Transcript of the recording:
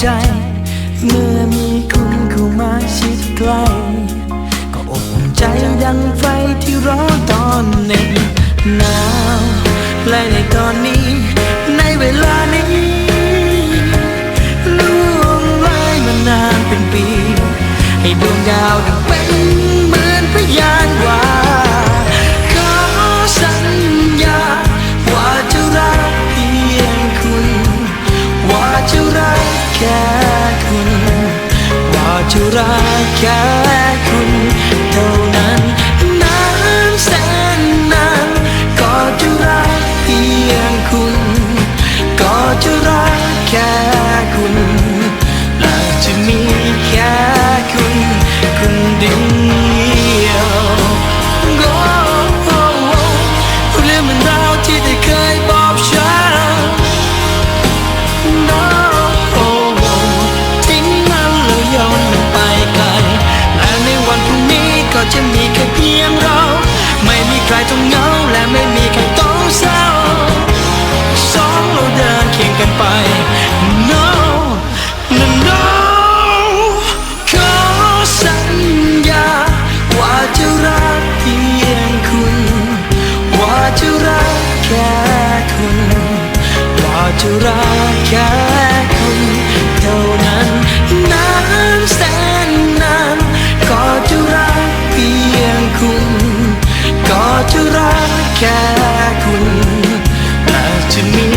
ใจ เมื่อมีคุณเข้ามาชิดใกล้ก็อบอุ่นใจดังไฟที่ร้อนตอนหนึ่งหนาวและในตอนนี้ ในเวลานี้ล่วงเลยมานานเป็นปี ให้ดวงดาวดังเป็น จะรักแค่คุณเท่านั้นนานแสนนานก็จะรักเพียงคุณ ก็จะ คุณว่าจะรักแค่คุณเท่านั้นนานแสนนานก็จะรักเพียงคุณ ก็จะรักแค่คุณและจะมี